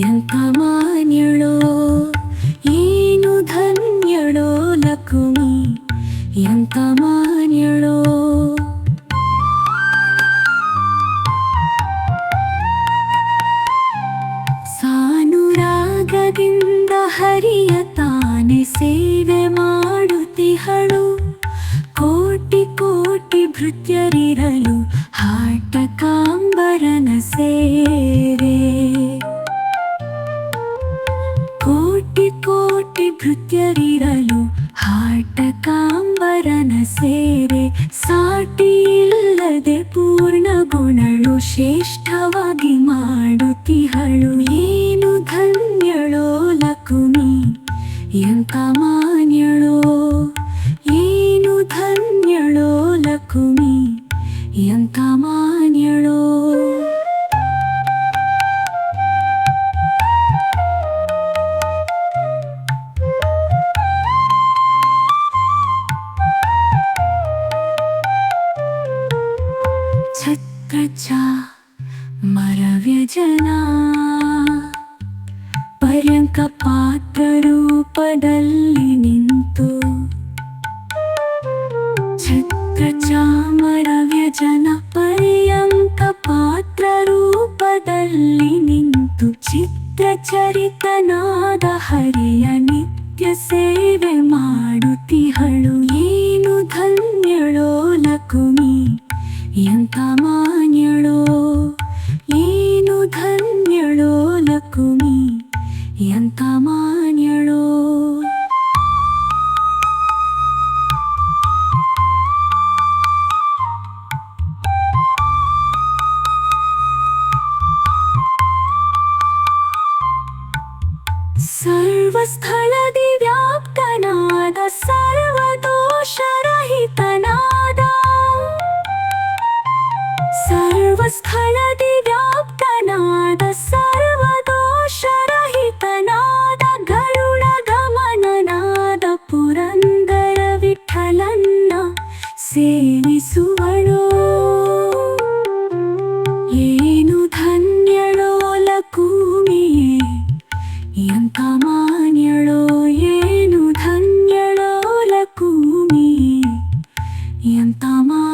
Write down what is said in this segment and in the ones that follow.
ಎಂಥ ಮಾನ್ಯಳೋ, ಏನು ಧನ್ಯಳೋ ಲಕ್ಷ್ಮಿ ಎಂಥ ಮಾನ್ಯಳೋ. ಸಾನುರಾಗದಿಂದ ಹರಿಯ ತಾನೆ ಸೇವೆ ಮಾಡುತ್ತಿಹಳು. ಕೋಟಿ ಕೋಟಿ ಭೃತ್ಯರಿರಲು ಹಾಟ ಕಾಂಬರನ ಸೇರೆ ಕೋಟಿ ಭೃತ್ಯರಿರಲು ಹಾಟ ಕಾಂಬರನ ಸೇರೆ ಸಾಟಿ ಪೂರ್ಣ ಗುಣಳು ಶ್ರೇಷ್ಠವಾಗಿ ಮಾಡುತ್ತಿಹಳು. ಏನು ಧನ್ಯಳೋ ಲಕುಮಿ ಎಂತ ಮಾನ್ಯಳೋ? ಏನು ಧನ್ಯಳೋ ಲಕುಮಿ ಎಂತ ಛತ್ರಚ ಮರವ್ಯಜನ ಪರ್ಯಂಕ ಪಾತ್ರ ರೂಪದಲ್ಲಿ ನಿಂತು ಛತ್ರಚ ಮರವ್ಯಜನ ಪರ್ಯಂಕ ಪಾತ್ರ ರೂಪದಲ್ಲಿ ನಿಂತು ಚಿತ್ರಚರಿತನಾದ ಹರಿಯ ನಿತ್ಯ ಸೇವೆ ಮಾಡುತ್ತಿಹಳು ಏನು ಧನ್ಯಳೋ ಲಕುಮಿ। ಎಂತ ಮಾನ್ಯಳೋ ಏನು ಧನ್ಯಳೋ ಲಕುಮಿ ಎಂಥ ಮಾನ್ಯಳೋ. ಸರ್ವಸ್ಥಳದಿ ವ್ಯಾಪ್ತನಾದ ಸರ್ವದೋಷರಹಿತನಾದ ಸೇವಿಸುವಳೋ ಏನು ಧನ್ಯಳೋ ಲಕುಮಿಯೇ ಎಂತ ಮಾನ್ಯಳೋ ಏನು ಧನ್ಯಳೋ ಲಕುಮಿ ಎಂತ ಮಾನ್ಯಳೋ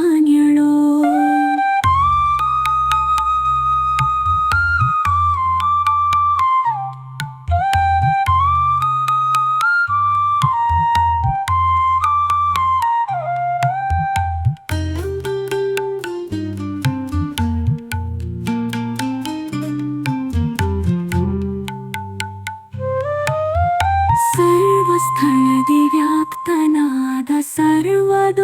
स्थदिव्याप्तनाद सर्वदोषरहित